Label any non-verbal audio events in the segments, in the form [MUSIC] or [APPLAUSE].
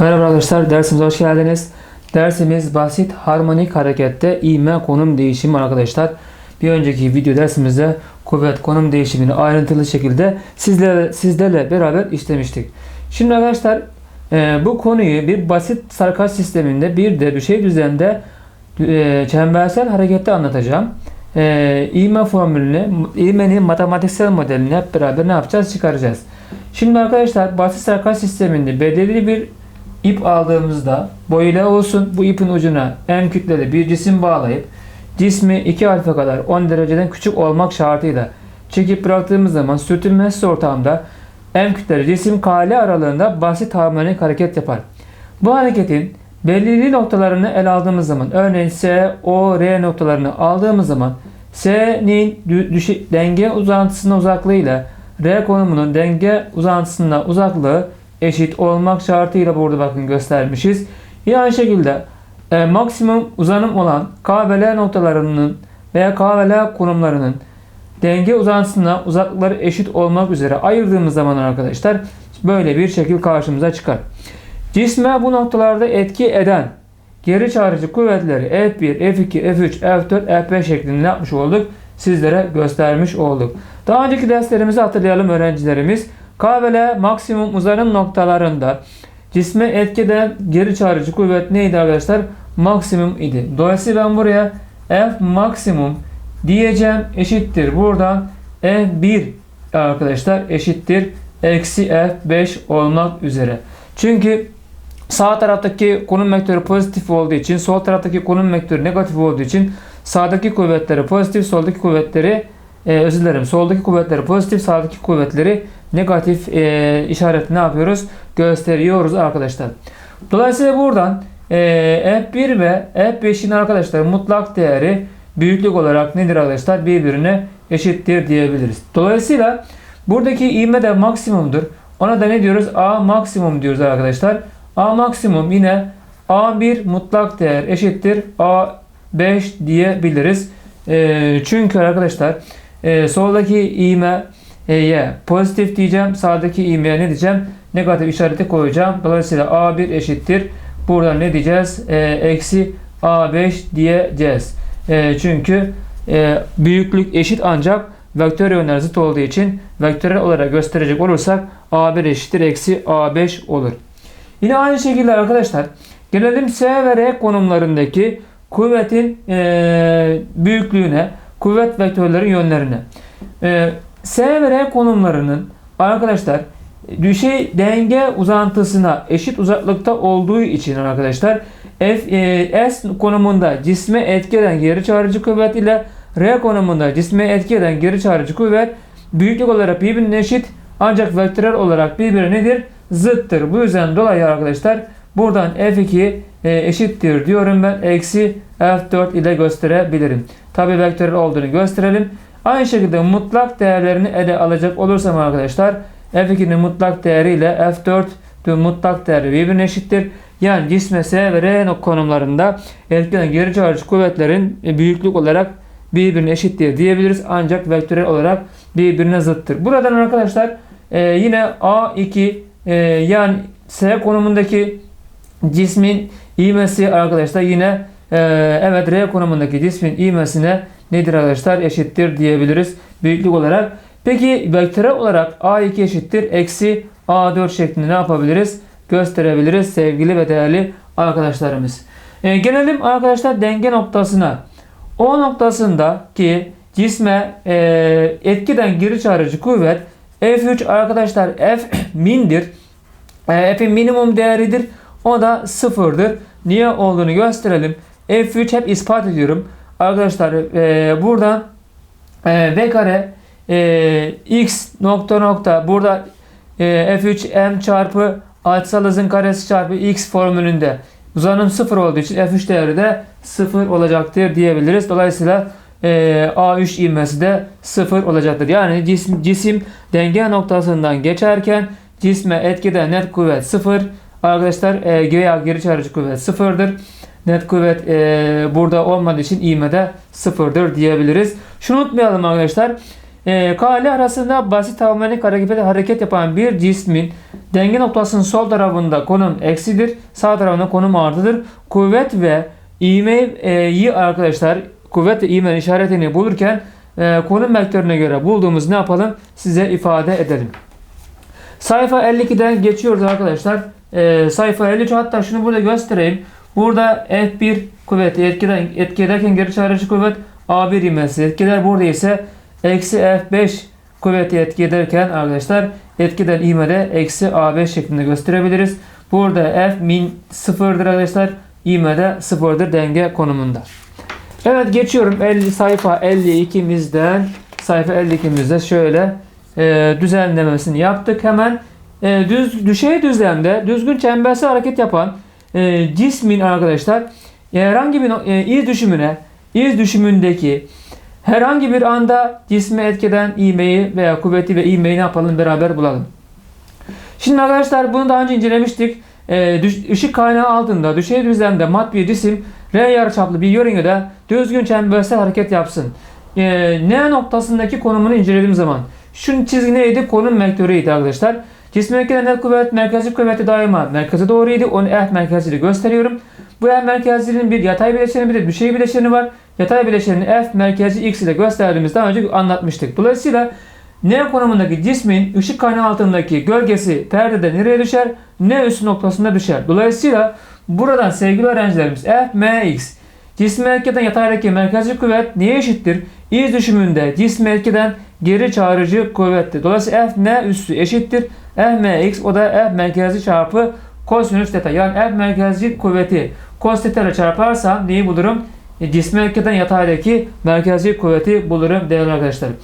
Merhaba arkadaşlar, dersimize hoş geldiniz. Dersimiz basit harmonik harekette ivme konum değişimi arkadaşlar. Bir önceki video dersimizde kuvvet konum değişimini ayrıntılı şekilde sizlerle, sizlerle beraber işlemiştik. Şimdi arkadaşlar e, bu konuyu bir basit sarkaç sisteminde bir de düşey düzende e, çembersel harekette anlatacağım. E, ivme formülünü, ivmenin matematiksel modelini hep beraber ne yapacağız? Çıkaracağız. Şimdi arkadaşlar basit sarkaç sisteminde belirli bir ip aldığımızda boyuyla olsun bu ipin ucuna en kütleli bir cisim bağlayıp cismi 2 alfa kadar 10 dereceden küçük olmak şartıyla çekip bıraktığımız zaman sürtünmesiz ortamda en kütleli cisim kale aralığında basit harmonik hareket yapar. Bu hareketin belirli noktalarını ele aldığımız zaman örneğin S, O, R noktalarını aldığımız zaman S'nin denge uzantısının uzaklığıyla R konumunun denge uzantısına uzaklığı eşit olmak şartıyla burada bakın göstermişiz. Yine aynı şekilde e, maksimum uzanım olan K ve L noktalarının veya K ve L konumlarının denge uzantısına uzaklıkları eşit olmak üzere ayırdığımız zaman arkadaşlar böyle bir şekil karşımıza çıkar. Cisme bu noktalarda etki eden geri çağrıcı kuvvetleri F1, F2, F3, F4, F5 şeklinde yapmış olduk. Sizlere göstermiş olduk. Daha önceki derslerimizi hatırlayalım öğrencilerimiz. K ve L maksimum uzanım noktalarında cisme etkiden geri çağrıcı kuvvet neydi arkadaşlar? Maksimum idi. Dolayısıyla ben buraya F maksimum diyeceğim eşittir. Buradan F1 arkadaşlar eşittir. Eksi F5 olmak üzere. Çünkü sağ taraftaki konum vektörü pozitif olduğu için sol taraftaki konum vektörü negatif olduğu için sağdaki kuvvetleri pozitif soldaki kuvvetleri e, özür dilerim soldaki kuvvetleri pozitif sağdaki kuvvetleri negatif e, işaret ne yapıyoruz? Gösteriyoruz arkadaşlar. Dolayısıyla buradan e, F1 ve F5'in arkadaşlar mutlak değeri büyüklük olarak nedir arkadaşlar? Birbirine eşittir diyebiliriz. Dolayısıyla buradaki ivme de maksimumdur. Ona da ne diyoruz? A maksimum diyoruz arkadaşlar. A maksimum yine A1 mutlak değer eşittir A5 diyebiliriz. E, çünkü arkadaşlar e, soldaki ivme E'ye pozitif diyeceğim. Sağdaki ivmeye ne diyeceğim? Negatif işareti koyacağım. Dolayısıyla A1 eşittir. Buradan ne diyeceğiz? E, eksi A5 diyeceğiz. E, çünkü e, büyüklük eşit ancak vektör yönler zıt olduğu için vektörel olarak gösterecek olursak A1 eşittir eksi A5 olur. Yine aynı şekilde arkadaşlar gelelim S ve R konumlarındaki kuvvetin e, büyüklüğüne, kuvvet vektörlerin yönlerine. E, S ve R konumlarının arkadaşlar düşey denge uzantısına eşit uzaklıkta olduğu için arkadaşlar F, e, S konumunda cisme etki eden geri çağrıcı kuvvet ile R konumunda cisme etki eden geri çağrıcı kuvvet büyüklük olarak birbirine eşit ancak vektörel olarak birbirine nedir? Zıttır. Bu yüzden dolayı arkadaşlar buradan F2 e, eşittir diyorum ben. Eksi F4 ile gösterebilirim. Tabi vektörel olduğunu gösterelim. Aynı şekilde mutlak değerlerini ele alacak olursam arkadaşlar F2'nin mutlak değeri ile F4'ün mutlak değeri birbirine eşittir. Yani cisme S ve R konumlarında etkilenen geri çağrıcı kuvvetlerin büyüklük olarak birbirine eşittir diyebiliriz. Ancak vektörel olarak birbirine zıttır. Buradan arkadaşlar e, yine A2 e, yani S konumundaki cismin ivmesi arkadaşlar yine e, evet R konumundaki cismin ivmesine nedir arkadaşlar? Eşittir diyebiliriz büyüklük olarak. Peki vektörel olarak A2 eşittir eksi A4 şeklinde ne yapabiliriz? Gösterebiliriz sevgili ve değerli arkadaşlarımız. E, gelelim arkadaşlar denge noktasına. O noktasında ki cisme e, etkiden geri çağrıcı kuvvet F3 arkadaşlar F [CLEARS THROAT] mindir. E, F'in minimum değeridir. O da sıfırdır. Niye olduğunu gösterelim. F3 hep ispat ediyorum. Arkadaşlar e, buradan e, v kare e, x nokta nokta burada e, f3 m çarpı açısal hızın karesi çarpı x formülünde uzanım sıfır olduğu için f3 değeri de sıfır olacaktır diyebiliriz. Dolayısıyla e, a3 ivmesi de sıfır olacaktır. Yani cisim, cisim denge noktasından geçerken cisme etkiden net kuvvet sıfır. Arkadaşlar e, veya geri çağrıcı kuvvet sıfırdır. Net kuvvet e, burada olmadığı için ivme de sıfırdır diyebiliriz. Şunu unutmayalım arkadaşlar. e, K ile arasında basit harmonik harekete hareket yapan bir cismin denge noktasının sol tarafında konum eksidir, sağ tarafında konum artıdır. Kuvvet ve ivmeyi arkadaşlar kuvvet ve ivmenin işaretini bulurken e, konum vektörüne göre bulduğumuz ne yapalım size ifade edelim. Sayfa 52'den geçiyoruz arkadaşlar. E, sayfa 53 hatta şunu burada göstereyim. Burada F1 kuvveti etkiden, etki ederken geri çağrıcı kuvvet A1 ivmesi etkiler. Burada ise eksi F5 kuvveti etki ederken arkadaşlar etkiden ivmede eksi A5 şeklinde gösterebiliriz. Burada F min sıfırdır arkadaşlar. İvmede sıfırdır denge konumunda. Evet geçiyorum 50 sayfa 52'mizden sayfa 52'mizde şöyle e, düzenlemesini yaptık. Hemen e, düz düşey düzlemde düzgün çembersel hareket yapan e, cismin arkadaşlar e, herhangi bir e, iz düşümüne iz düşümündeki herhangi bir anda cisme etkeden ivmeyi veya kuvveti ve ivmeyi ne yapalım beraber bulalım. Şimdi arkadaşlar bunu daha önce incelemiştik. Ee, düş- ışık kaynağı altında düşey düzlemde mat bir cisim R yarıçaplı bir yörüngede düzgün çembersel hareket yapsın. Ee, N noktasındaki konumunu incelediğim zaman şu çizgi neydi? Konum vektörüydü arkadaşlar. Etkilenen net kuvvet merkezi kuvveti daima merkeze doğruydu. Onu F merkezli gösteriyorum. Bu F merkezlinin bir yatay bileşeni bir de düşey bileşeni var. Yatay bileşenini F merkezi X ile gösterdiğimiz daha önce anlatmıştık. Dolayısıyla N konumundaki cismin ışık kaynağı altındaki gölgesi perdede nereye düşer? N üstü noktasında düşer. Dolayısıyla buradan sevgili öğrencilerimiz F, M, X cisme etkiden yataydaki merkezi kuvvet neye eşittir? İz düşümünde cisme etkiden geri çağrıcı kuvvettir. Dolayısıyla F, N üssü eşittir. F, M, X o da F merkezi çarpı kosinüs theta. Yani F merkezi kuvveti cos theta ile çarparsam neyi bulurum? E, cisme etkiden yataydaki merkezi kuvveti bulurum değerli arkadaşlarım.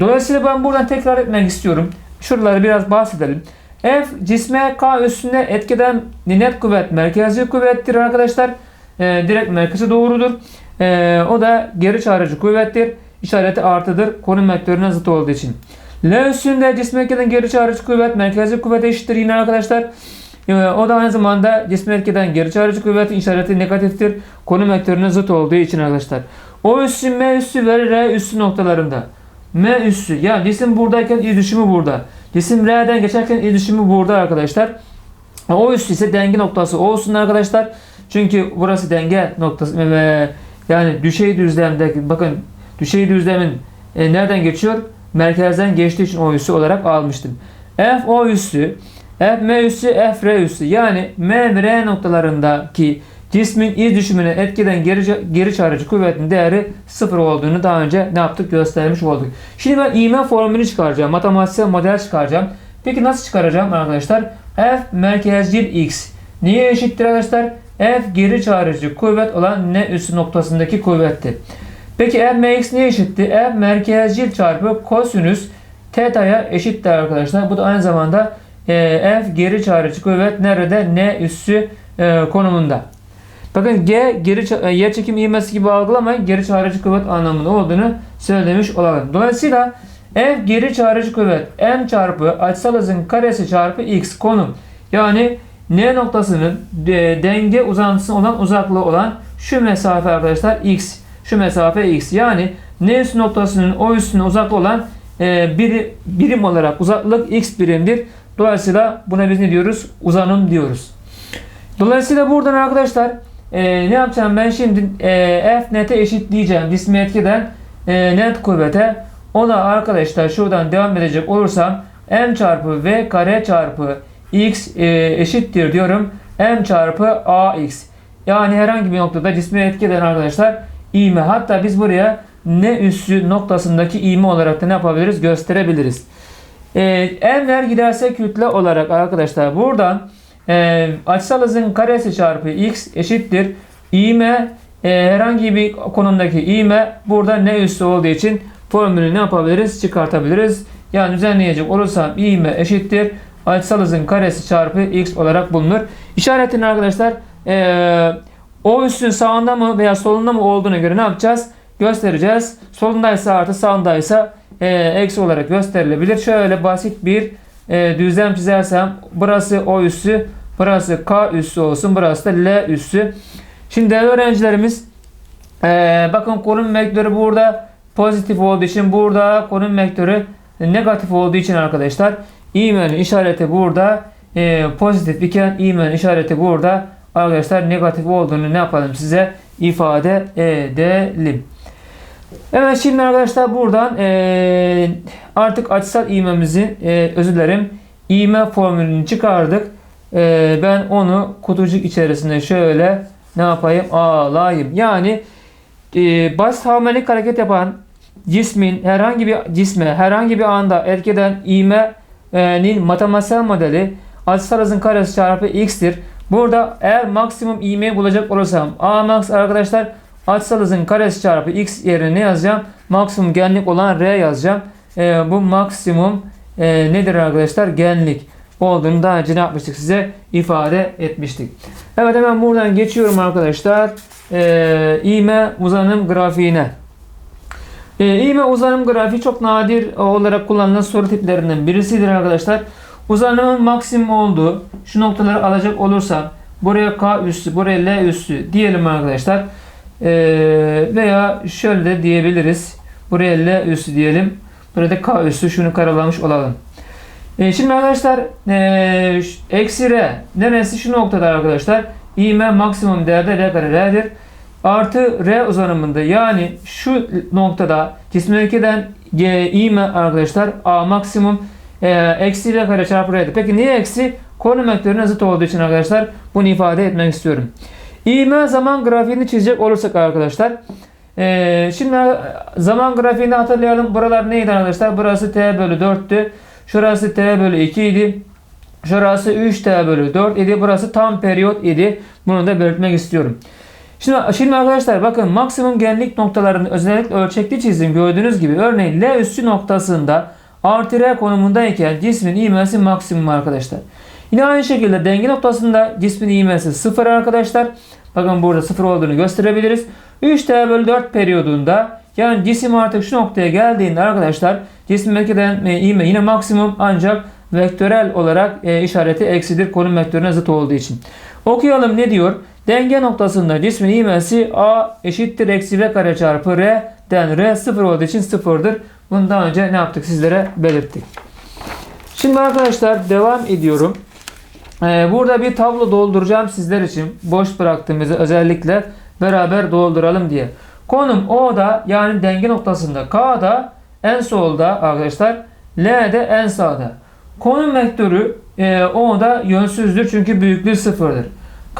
Dolayısıyla ben buradan tekrar etmek istiyorum. Şuraları biraz bahsedelim. F cisme K üstünde etkiden net kuvvet merkezi kuvvettir arkadaşlar. Ee, direkt merkeze doğrudur. Ee, o da geri çağrıcı kuvvettir. İşareti artıdır. Konum vektörüne zıt olduğu için. L üstünde cisme etkiden geri çağrıcı kuvvet merkezi kuvvete eşittir yine arkadaşlar. Ee, o da aynı zamanda cisme etkiden geri çağrıcı kuvvetin işareti negatiftir. Konum vektörüne zıt olduğu için arkadaşlar. O üssü, M üssü ve R üssü noktalarında. M üssü. Ya cisim buradayken iz düşümü burada. Cisim R'den geçerken iz düşümü burada arkadaşlar. O üssü ise denge noktası olsun arkadaşlar. Çünkü burası denge noktası ve yani düşey düzlemde bakın düşey düzlemin e, nereden geçiyor? Merkezden geçtiği için o üssü olarak almıştım. F o üssü, F M üssü, F R üssü. Yani M ve R noktalarındaki cismin iz düşümüne etkiden geri, geri çağrıcı kuvvetin değeri sıfır olduğunu daha önce ne yaptık göstermiş olduk. Şimdi ben ivme formülünü çıkaracağım. Matematiksel model çıkaracağım. Peki nasıl çıkaracağım arkadaşlar? F merkezcil x. Niye eşittir arkadaşlar? F geri çağrıcı kuvvet olan N üssü noktasındaki kuvvettir. Peki F mx neye eşitti? F merkezcil çarpı kosinüs teta'ya eşittir arkadaşlar. Bu da aynı zamanda e, F geri çağrıcı kuvvet nerede? N üssü e, konumunda. Bakın G geri e, yer çekim ivmesi gibi algılamayın. Geri çağrıcı kuvvet anlamında olduğunu söylemiş olalım. Dolayısıyla F geri çağrıcı kuvvet M çarpı açısal hızın karesi çarpı X konum. Yani N noktasının e, denge uzantısına olan uzaklığı olan şu mesafe arkadaşlar X. Şu mesafe X. Yani N üstü noktasının o üstüne uzaklığı olan e, biri, birim olarak uzaklık X birimdir. Dolayısıyla buna biz ne diyoruz? Uzanım diyoruz. Dolayısıyla buradan arkadaşlar e, ne yapacağım ben şimdi e, F net'e eşitleyeceğim cismi etkiden e, net kuvvete ona arkadaşlar şuradan devam edecek olursam m çarpı v kare çarpı x e, eşittir diyorum m çarpı ax yani herhangi bir noktada cismi etki eden arkadaşlar ivme hatta biz buraya ne üssü noktasındaki ivme olarak da ne yapabiliriz gösterebiliriz. E, m'ler giderse kütle olarak arkadaşlar buradan e, açısal hızın karesi çarpı x eşittir. İğme e, herhangi bir konumdaki iğme burada ne üssü olduğu için formülü ne yapabiliriz? Çıkartabiliriz. Yani düzenleyecek olursam iğme eşittir. Açısal hızın karesi çarpı x olarak bulunur. İşaretini arkadaşlar e, o üssün sağında mı veya solunda mı olduğuna göre ne yapacağız? Göstereceğiz. Solundaysa artı sağındaysa e, eksi olarak gösterilebilir. Şöyle basit bir e, düzlem çizersem burası o üssü, burası K üssü olsun, burası da L üssü. Şimdi değerli öğrencilerimiz e, bakın konum vektörü burada pozitif olduğu için burada konum vektörü negatif olduğu için arkadaşlar ivmenin işareti burada e, pozitif iken ivmenin işareti burada arkadaşlar negatif olduğunu ne yapalım size ifade edelim. Evet şimdi arkadaşlar buradan e, artık açısal ivmemizin e, özür dilerim ivme formülünü çıkardık. E, ben onu kutucuk içerisinde şöyle ne yapayım alayım. Yani e, basit harmonik hareket yapan cismin herhangi bir cisme herhangi bir anda etki eden ivmenin matematiksel modeli hızın karesi çarpı x'tir. Burada eğer maksimum ivmeyi bulacak olursam a max arkadaşlar hızın karesi çarpı x yerine ne yazacağım? Maksimum genlik olan r yazacağım. E, bu maksimum e, nedir arkadaşlar? Genlik olduğunu daha önce ne yapmıştık size ifade etmiştik. Evet hemen buradan geçiyorum arkadaşlar. E, ivme uzanım grafiğine. E, ivme uzanım grafiği çok nadir olarak kullanılan soru tiplerinden birisidir arkadaşlar. Uzanımın maksimum olduğu şu noktaları alacak olursam buraya K üssü, buraya L üssü diyelim arkadaşlar. E, veya şöyle de diyebiliriz. Buraya L üssü diyelim. Burada K üssü şunu karalamış olalım. E, şimdi arkadaşlar eksi R neresi şu noktada arkadaşlar ivme maksimum değerde R kare R'dir. Artı R uzanımında yani şu noktada cismindekiden G ivme arkadaşlar A maksimum e, eksi R kare çarpı R'dir. Peki niye eksi? Konum vektörüne zıt olduğu için arkadaşlar bunu ifade etmek istiyorum. İvme zaman grafiğini çizecek olursak arkadaşlar ee, şimdi zaman grafiğini hatırlayalım. Buralar neydi arkadaşlar? Burası t bölü 4'tü. Şurası t bölü 2 idi. Şurası 3t bölü 4 idi. Burası tam periyot idi. Bunu da belirtmek istiyorum. Şimdi, şimdi arkadaşlar bakın maksimum genlik noktalarını özellikle ölçekli çizdim. Gördüğünüz gibi örneğin L üssü noktasında artı R konumundayken cismin ivmesi maksimum arkadaşlar. Yine aynı şekilde denge noktasında cismin ivmesi 0 arkadaşlar. Bakın burada 0 olduğunu gösterebiliriz. 3t bölü 4 periyodunda yani cisim artık şu noktaya geldiğinde arkadaşlar cisim eden e, yine maksimum ancak vektörel olarak e, işareti eksidir konum vektörüne zıt olduğu için. Okuyalım ne diyor? Denge noktasında cismin ivmesi a eşittir eksi v kare çarpı r den r 0 olduğu için 0'dır. Bunu daha önce ne yaptık sizlere belirttik. Şimdi arkadaşlar devam ediyorum. Ee, burada bir tablo dolduracağım sizler için. Boş bıraktığımızı özellikle beraber dolduralım diye. Konum O'da yani denge noktasında K'da en solda arkadaşlar L'de en sağda. Konum vektörü e, O'da yönsüzdür çünkü büyüklüğü sıfırdır.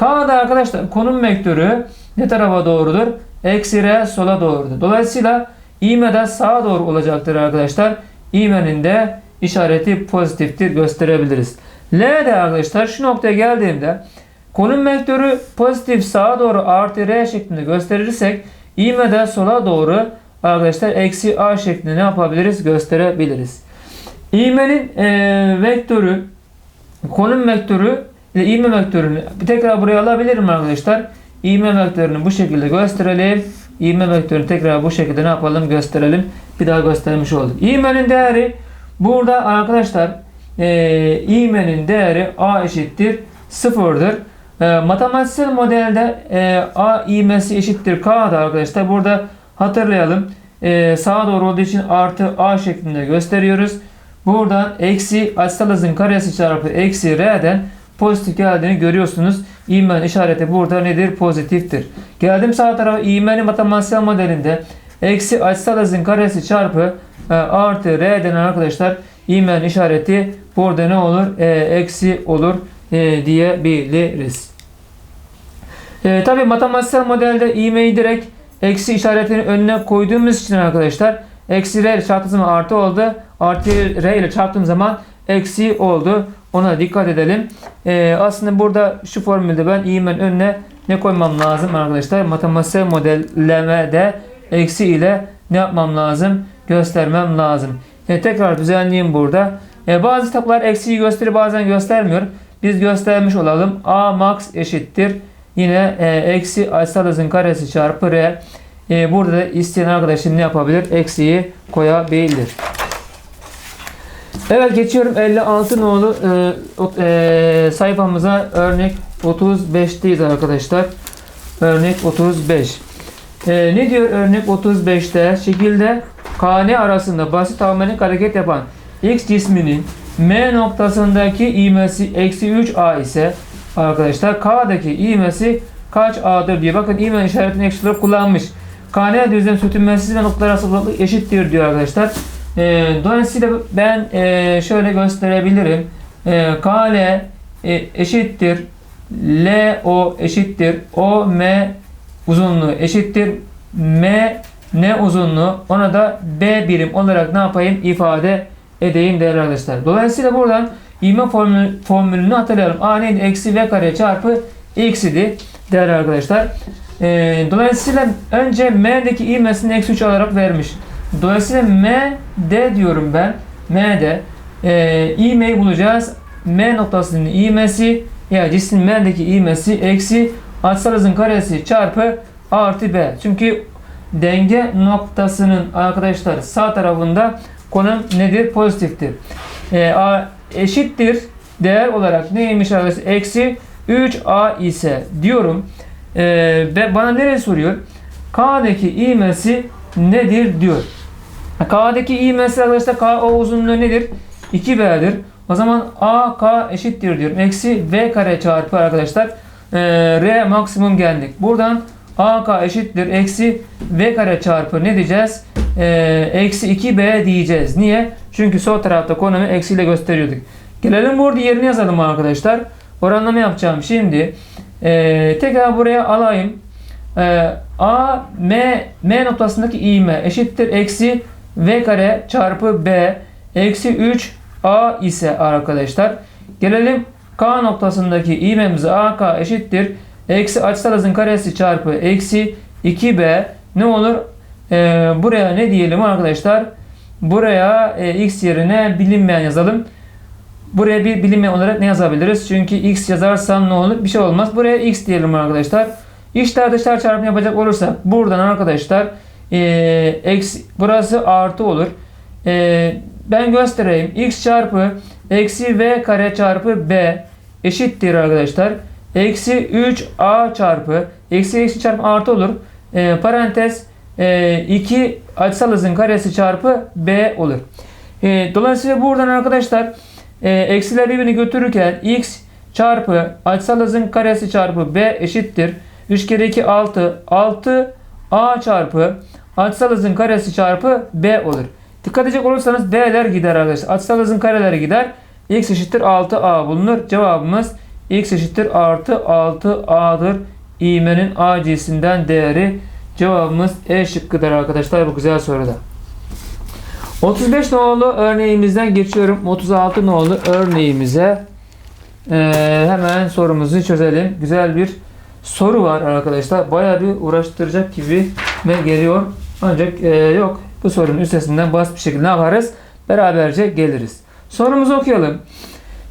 K'da arkadaşlar konum vektörü ne tarafa doğrudur? Eksi R sola doğrudur. Dolayısıyla ivme de sağa doğru olacaktır arkadaşlar. İvmenin de işareti pozitiftir gösterebiliriz. L'de arkadaşlar şu noktaya geldiğimde konum vektörü pozitif sağa doğru artı R şeklinde gösterirsek ivme de sola doğru arkadaşlar eksi A şeklinde ne yapabiliriz? Gösterebiliriz. İvmenin e, vektörü konum vektörü ile ivme vektörünü tekrar buraya alabilirim arkadaşlar. İvme vektörünü bu şekilde gösterelim. İvme vektörünü tekrar bu şekilde ne yapalım gösterelim. Bir daha göstermiş olduk. İvmenin değeri burada arkadaşlar e, değeri A eşittir sıfırdır. E, matematiksel modelde e, A ivmesi eşittir K'da arkadaşlar. Burada hatırlayalım. E, sağa doğru olduğu için artı A şeklinde gösteriyoruz. Buradan eksi açısal hızın karesi çarpı eksi R'den pozitif geldiğini görüyorsunuz. İvmenin işareti burada nedir? Pozitiftir. Geldim sağ tarafa ivmenin matematiksel modelinde eksi açısal hızın karesi çarpı e, artı R'den arkadaşlar ivmenin işareti burada ne olur? E, eksi olur e, diyebiliriz. E, Tabi matematiksel modelde ivmeyi direkt eksi işaretinin önüne koyduğumuz için arkadaşlar eksi R ile çarptığım zaman artı oldu. Artı R ile çarptığım zaman eksi oldu. Ona dikkat edelim. E, aslında burada şu formülde ben ivmenin önüne ne koymam lazım arkadaşlar? Matematiksel modellemede eksi ile ne yapmam lazım? Göstermem lazım. E, tekrar düzenleyeyim burada. E, bazı kitaplar eksiyi gösterir bazen göstermiyor. Biz göstermiş olalım. A max eşittir. Yine e, eksi açısal hızın karesi çarpı R. E, burada da isteyen arkadaşım ne yapabilir? Eksiyi koyabilir. Evet geçiyorum 56 nolu e, e, sayfamıza örnek 35'teyiz arkadaşlar. Örnek 35. Ee, ne diyor örnek 35'te? Şekilde KN arasında basit harmonik hareket yapan X cisminin M noktasındaki ivmesi eksi 3A ise arkadaşlar K'daki ivmesi kaç A'dır diye. Bakın ivme işaretini eksi olarak kullanmış. KN düzlem sürtünmesi ve noktalar arası uzaklık eşittir diyor arkadaşlar. Ee, dolayısıyla ben e, şöyle gösterebilirim. Ee, KL e, eşittir LO eşittir OM uzunluğu eşittir M ne uzunluğu ona da B birim olarak ne yapayım ifade edeyim değerli arkadaşlar. Dolayısıyla buradan ivme formülü, formülünü hatırlayalım. A neydi? Eksi V kare çarpı X idi değerli arkadaşlar. Ee, dolayısıyla önce M'deki ivmesini eksi 3 olarak vermiş. Dolayısıyla M D diyorum ben. M'de e, ivmeyi bulacağız. M noktasının ivmesi yani cismin M'deki ivmesi eksi açısal hızın karesi çarpı artı B. Çünkü denge noktasının arkadaşlar sağ tarafında konum nedir? Pozitiftir. E, A eşittir değer olarak neymiş arkadaşlar? Eksi 3A ise diyorum. E, bana nereye soruyor? K'daki ivmesi nedir diyor. K'daki ivmesi arkadaşlar K o uzunluğu nedir? 2B'dir. O zaman AK eşittir diyorum. Eksi V kare çarpı arkadaşlar e, R maksimum geldik. Buradan AK eşittir. Eksi V kare çarpı ne diyeceğiz? E, eksi 2B diyeceğiz. Niye? Çünkü sol tarafta konumu eksiyle gösteriyorduk. Gelelim burada yerini yazalım arkadaşlar. Oranlama yapacağım. Şimdi e, tekrar buraya alayım. E, A, M, M noktasındaki ivme eşittir. Eksi V kare çarpı B eksi 3 A ise arkadaşlar. Gelelim K noktasındaki ivmemize AK eşittir. Eksi açısal hızın karesi çarpı eksi 2B ne olur? Ee, buraya ne diyelim arkadaşlar? Buraya e, x yerine bilinmeyen yazalım. Buraya bir bilinmeyen olarak ne yazabiliriz? Çünkü x yazarsam ne olur? Bir şey olmaz. Buraya x diyelim arkadaşlar. İçler dışlar çarpımı yapacak olursak buradan arkadaşlar e, eksi, burası artı olur. E, ben göstereyim. x çarpı eksi v kare çarpı b eşittir arkadaşlar. Eksi 3a çarpı eksi eksi çarpı artı olur. E, parantez e, 2 açısal hızın karesi çarpı b olur. E, dolayısıyla buradan arkadaşlar e, eksiler birbirini götürürken x çarpı açısal hızın karesi çarpı b eşittir. 3 kere 2 6 6 a çarpı açısal hızın karesi çarpı b olur. Dikkat edecek olursanız B'ler gider arkadaşlar. Açısal hızın kareleri gider. X eşittir 6A bulunur. Cevabımız X eşittir artı 6A'dır. İğmenin A cinsinden değeri. Cevabımız E şıkkıdır arkadaşlar bu güzel soruda. 35 nolu örneğimizden geçiyorum. 36 nolu örneğimize ee, hemen sorumuzu çözelim. Güzel bir soru var arkadaşlar. Bayağı bir uğraştıracak gibi geliyor. Ancak e, yok bu sorunun üstesinden basit bir şekilde ne yaparız? Beraberce geliriz. Sorumuzu okuyalım.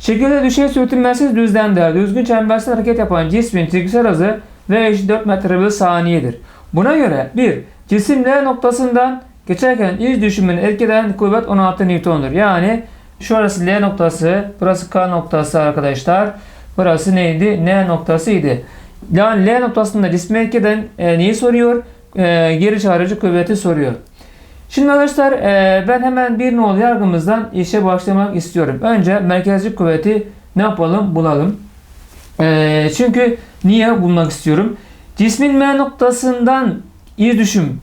Şekilde düşey sürtünmesiz düzlemde düzgün çembersiz hareket yapan cismin çekimsel hızı v eşit 4 metre bölü saniyedir. Buna göre 1. Cisim L noktasından geçerken iz düşümünü etkeden kuvvet 16 Newton'dur. Yani şurası L noktası, burası K noktası arkadaşlar. Burası neydi? N noktasıydı. Yani L noktasında cismi etkeden e, neyi soruyor? E, geri çağırıcı kuvveti soruyor. Şimdi arkadaşlar e, ben hemen bir nol yargımızdan işe başlamak istiyorum. Önce merkezci kuvveti ne yapalım bulalım. E, çünkü niye bulmak istiyorum? Cismin M noktasından iz düşüm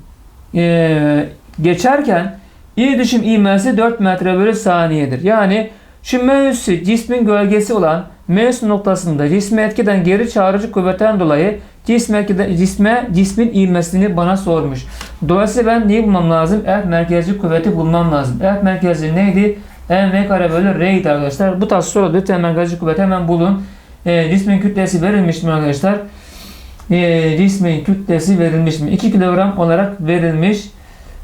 geçerken iz düşüm ivmesi 4 metre bölü saniyedir. Yani şu M üssü cismin gölgesi olan M üssü noktasında cisme etkiden geri çağırıcı kuvvetten dolayı cisme, cisme cismin ivmesini bana sormuş. Dolayısıyla ben neyi bulmam lazım? F merkezci kuvveti bulmam lazım. F merkezi neydi? mv kare bölü r'ydi arkadaşlar. Bu tarz soruda lütfen merkezci kuvveti hemen bulun. E, cismin kütlesi verilmiş mi arkadaşlar? E, cismin kütlesi verilmiş mi? 2 kilogram olarak verilmiş.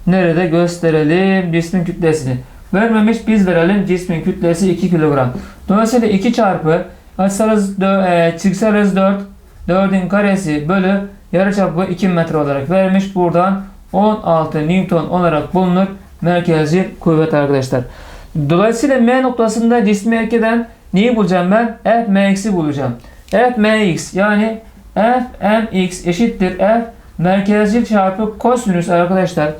Nerede gösterelim cismin kütlesini? Vermemiş biz verelim cismin kütlesi 2 kilogram. Dolayısıyla 2 çarpı açısal hız, e, çiksel hız 4 4'ün karesi bölü yarıçapı 2 metre olarak vermiş. Buradan 16 Newton olarak bulunur. Merkezci kuvvet arkadaşlar. Dolayısıyla M noktasında cismi etkeden neyi bulacağım ben? F bulacağım. F yani F eşittir F merkezcil çarpı kosinüs arkadaşlar.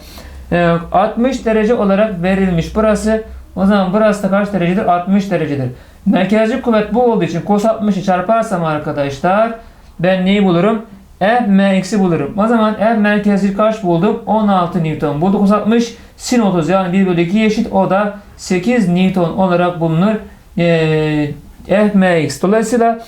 Ee, 60 derece olarak verilmiş burası. O zaman burası da kaç derecedir? 60 derecedir. Merkezcil kuvvet bu olduğu için cos 60'ı çarparsam arkadaşlar ben neyi bulurum? F mx'i bulurum. O zaman F merkezcil kaç buldum? 16 Newton. Bulduk cos 60 sin 30 yani 1 bölü 2 eşit. O da 8 Newton olarak bulunur. Ee, F mx. Dolayısıyla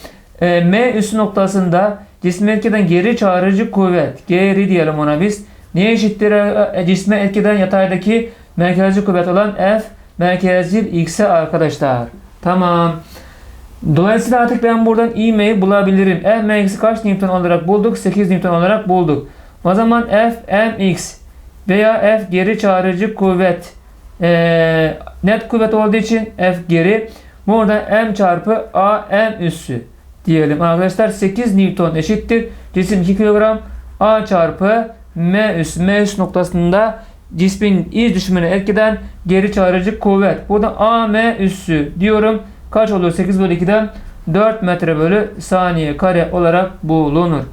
e, M üssü noktasında cisme etkiden geri çağırıcı kuvvet. Geri diyelim ona biz. Neye eşittir? E, Cisme etkiden yataydaki merkezci kuvvet olan F merkezcil x'e arkadaşlar. Tamam. Dolayısıyla artık ben buradan ivmeyi bulabilirim. F mx'i kaç Newton olarak bulduk? 8 Newton olarak bulduk. O zaman F mx veya F geri çağırıcı kuvvet ee, net kuvvet olduğu için F geri burada M çarpı A M üssü diyelim arkadaşlar 8 Newton eşittir cisim 2 kilogram A çarpı M üssü M üssü noktasında cismin iz düşümüne etkiden geri çağırıcı kuvvet burada A M üssü diyorum kaç oluyor 8 bölü 2'den 4 metre bölü saniye kare olarak bulunur.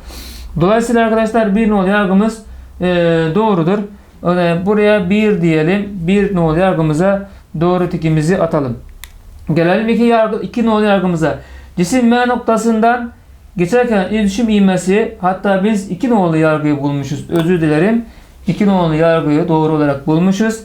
Dolayısıyla arkadaşlar bir nol yargımız e, doğrudur. E, buraya 1 diyelim. 1 nol yargımıza doğru tikimizi atalım. Gelelim iki yargı iki nol yargımıza. Cisim M noktasından geçerken iletişim ivmesi hatta biz iki nolu yargıyı bulmuşuz. Özür dilerim. İki nolu yargıyı doğru olarak bulmuşuz.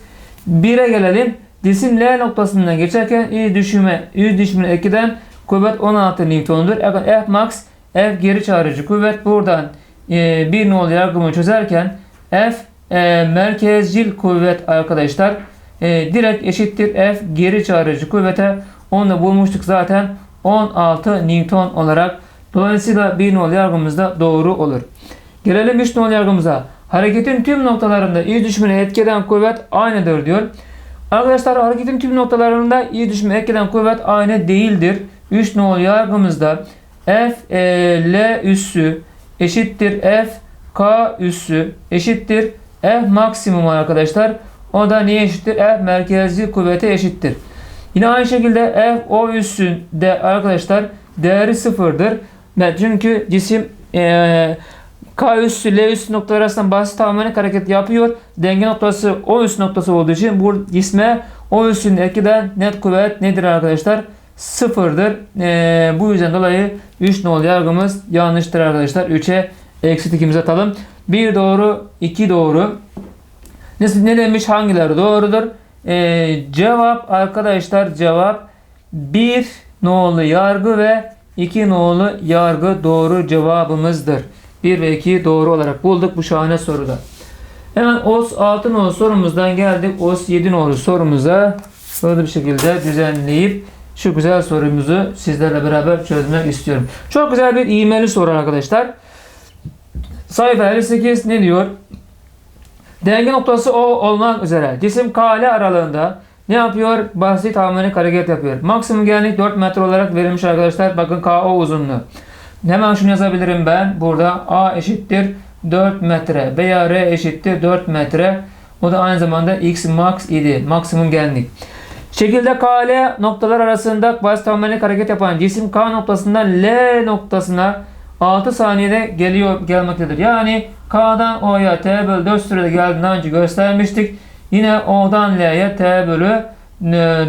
1'e gelelim. Cisim L noktasından geçerken iz düşüme, iz düşümüne etkiden kuvvet 16 Newton'dur. F max F geri çağırıcı kuvvet. Buradan e, bir nolu yargımı çözerken F e, merkezcil kuvvet arkadaşlar e, direkt eşittir F geri çağırıcı kuvvete. Onu da bulmuştuk zaten 16 Newton olarak. Dolayısıyla bir nol yargımız da doğru olur. Gelelim 3 nol yargımıza. Hareketin tüm noktalarında iz düşümüne etkeden kuvvet aynıdır diyor. Arkadaşlar hareketin tüm noktalarında iz düşümüne etkeden kuvvet aynı değildir. 3 nol yargımızda F e, L üssü eşittir F K üssü eşittir F maksimum arkadaşlar. O da neye eşittir? F merkezli kuvvete eşittir. Yine aynı şekilde F o üssünde arkadaşlar değeri sıfırdır. Çünkü cisim e, K üssü L üssü noktaları arasında basit harmonik hareket yapıyor. Denge noktası o üssü noktası olduğu için bu cisme o üssünün etkiden net kuvvet nedir arkadaşlar? Sıfırdır. E, bu yüzden dolayı 3 nolu yargımız yanlıştır arkadaşlar. 3'e eksi tikimizi atalım. 1 doğru, 2 doğru. Ne, ne demiş? Hangileri doğrudur? Ee, cevap arkadaşlar cevap 1 nolu yargı ve 2 nolu yargı doğru cevabımızdır. 1 ve 2 doğru olarak bulduk bu şahane soruda. Hemen OS 6 nolu sorumuzdan geldik. OS 7 nolu sorumuza böyle bir şekilde düzenleyip şu güzel sorumuzu sizlerle beraber çözmek istiyorum. Çok güzel bir e-mail soru arkadaşlar. Sayfa 58 ne diyor? Denge noktası O olmak üzere cisim K ile aralığında ne yapıyor? Basit harmonik hareket yapıyor. Maksimum genlik 4 metre olarak verilmiş arkadaşlar. Bakın KO uzunluğu. Hemen şunu yazabilirim ben. Burada A eşittir 4 metre veya R eşittir 4 metre. O da aynı zamanda X max idi. Maksimum genlik. Şekilde K ile noktalar arasında basit harmonik hareket yapan cisim K noktasından L noktasına 6 saniyede geliyor gelmektedir. Yani K'dan O'ya T bölü 4 sürede geldiğini önce göstermiştik. Yine O'dan L'ye T bölü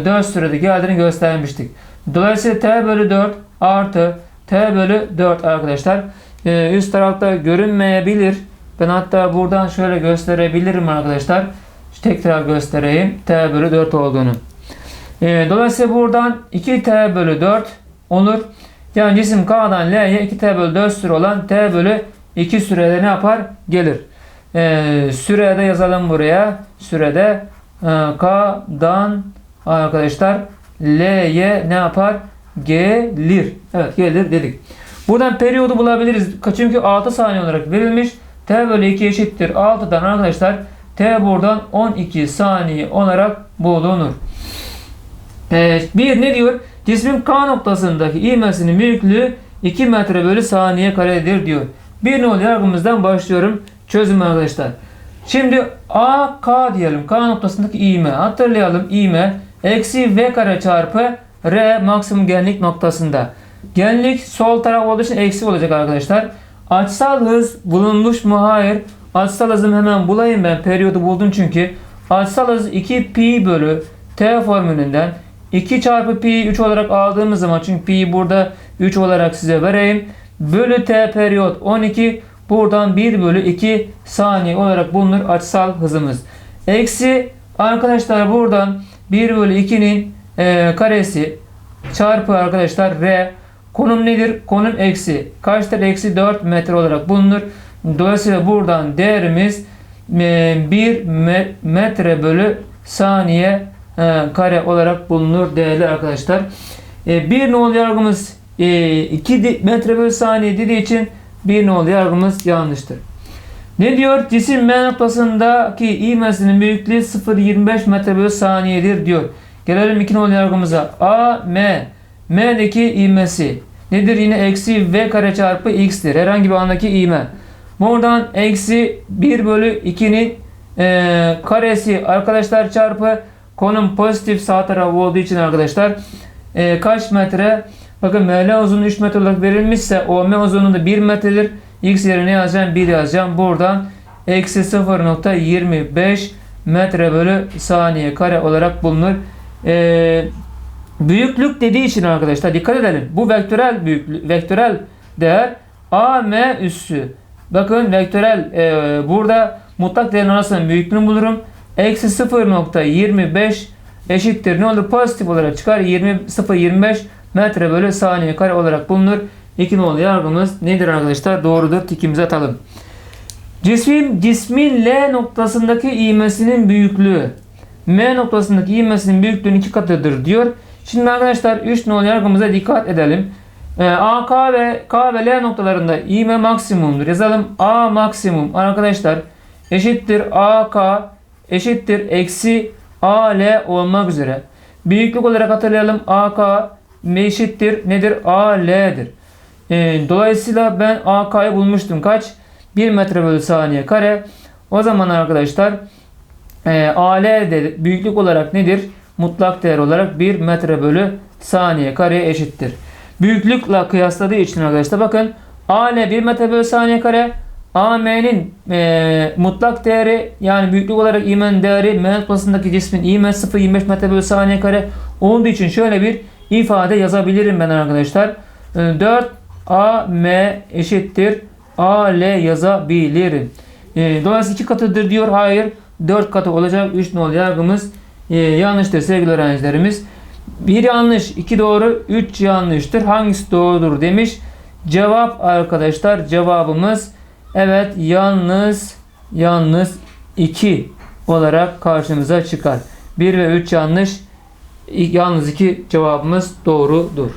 4 sürede geldiğini göstermiştik. Dolayısıyla T bölü 4 artı T bölü 4 arkadaşlar. Ee, üst tarafta görünmeyebilir. Ben hatta buradan şöyle gösterebilirim arkadaşlar. Tekrar göstereyim. T bölü 4 olduğunu. Ee, dolayısıyla buradan 2T bölü 4 olur. Yani cisim K'dan L'ye 2T bölü 4 süre olan T bölü 2 sürede ne yapar? Gelir. Ee, sürede yazalım buraya. Sürede e, K'dan arkadaşlar L'ye ne yapar? Gelir. Evet gelir dedik. Buradan periyodu bulabiliriz. Çünkü 6 saniye olarak verilmiş. T bölü 2 eşittir. 6'dan arkadaşlar T buradan 12 saniye olarak bulunur. Ee, bir ne diyor? Cismin K noktasındaki ivmesinin büyüklüğü 2 metre bölü saniye karedir diyor. Bir nol yargımızdan başlıyorum. Çözüm arkadaşlar. Şimdi A, K diyelim. K noktasındaki ivme. Hatırlayalım ivme. Eksi V kare çarpı R maksimum genlik noktasında. Genlik sol taraf olduğu için eksi olacak arkadaşlar. Açsal hız bulunmuş mu? Hayır. Açısal hızımı hemen bulayım ben. Periyodu buldum çünkü. Açısal hız 2 pi bölü t formülünden 2 çarpı pi 3 olarak aldığımız zaman çünkü pi burada 3 olarak size vereyim. Bölü t periyot 12 buradan 1 bölü 2 saniye olarak bulunur açısal hızımız. Eksi arkadaşlar buradan 1 bölü 2'nin e, karesi çarpı arkadaşlar r konum nedir? Konum eksi kaçtır? Eksi 4 metre olarak bulunur. Dolayısıyla buradan değerimiz e, 1 me- metre bölü saniye e, kare olarak bulunur değerli arkadaşlar. E, bir nol yargımız e, 2 di- metre bölü saniye dediği için bir nol yargımız yanlıştır. Ne diyor? Cisim M noktasındaki ivmesinin büyüklüğü 0.25 metre bölü saniyedir diyor. Gelelim iki nol yargımıza. A, M. M'deki ivmesi nedir? Yine eksi V kare çarpı X'tir. Herhangi bir andaki ivme. Buradan eksi 1 bölü 2'nin e, karesi arkadaşlar çarpı konum pozitif sağ tarafı olduğu için arkadaşlar e, kaç metre? Bakın ML uzunluğu 3 metre olarak verilmişse OM uzunluğu da 1 metredir. X yerine yazacağım 1 yazacağım. Buradan eksi 0.25 metre bölü saniye kare olarak bulunur. E, büyüklük dediği için arkadaşlar dikkat edelim. Bu vektörel büyüklük, vektörel değer AM üssü. Bakın vektörel e, burada mutlak değerin arasının büyüklüğünü bulurum. Eksi 0.25 eşittir. Ne olur? Pozitif olarak çıkar. 20, 0.25 metre bölü saniye kare olarak bulunur. İki nolu yargımız nedir arkadaşlar? Doğrudur. Tikimizi atalım. Cismin, cismin L noktasındaki ivmesinin büyüklüğü M noktasındaki ivmesinin büyüklüğünün iki katıdır diyor. Şimdi arkadaşlar 3 nolu yargımıza dikkat edelim. Ee, A, K ve K ve L noktalarında ivme maksimumdur. Yazalım A maksimum arkadaşlar eşittir A, K eşittir eksi A, L olmak üzere. Büyüklük olarak hatırlayalım A, K eşittir nedir? A, L'dir. Ee, dolayısıyla ben A, K'yı bulmuştum. Kaç? 1 metre bölü saniye kare. O zaman arkadaşlar e, AL de büyüklük olarak nedir? Mutlak değer olarak 1 metre bölü saniye kareye eşittir. Büyüklükle kıyasladığı için arkadaşlar bakın AL 1 metre bölü saniye kare AM'nin e, mutlak değeri yani büyüklük olarak imen değeri M noktasındaki cismin imen 0.25 metre bölü saniye kare olduğu için şöyle bir ifade yazabilirim ben arkadaşlar. E, 4 AM eşittir AL yazabilirim. E, dolayısıyla iki katıdır diyor. Hayır. 4 katı olacak. 3 nol yargımız e, yanlıştır sevgili öğrencilerimiz. Bir yanlış, iki doğru, 3 yanlıştır. Hangisi doğrudur demiş. Cevap arkadaşlar cevabımız evet yalnız yalnız 2 olarak karşımıza çıkar. 1 ve 3 yanlış. Yalnız 2 cevabımız doğrudur.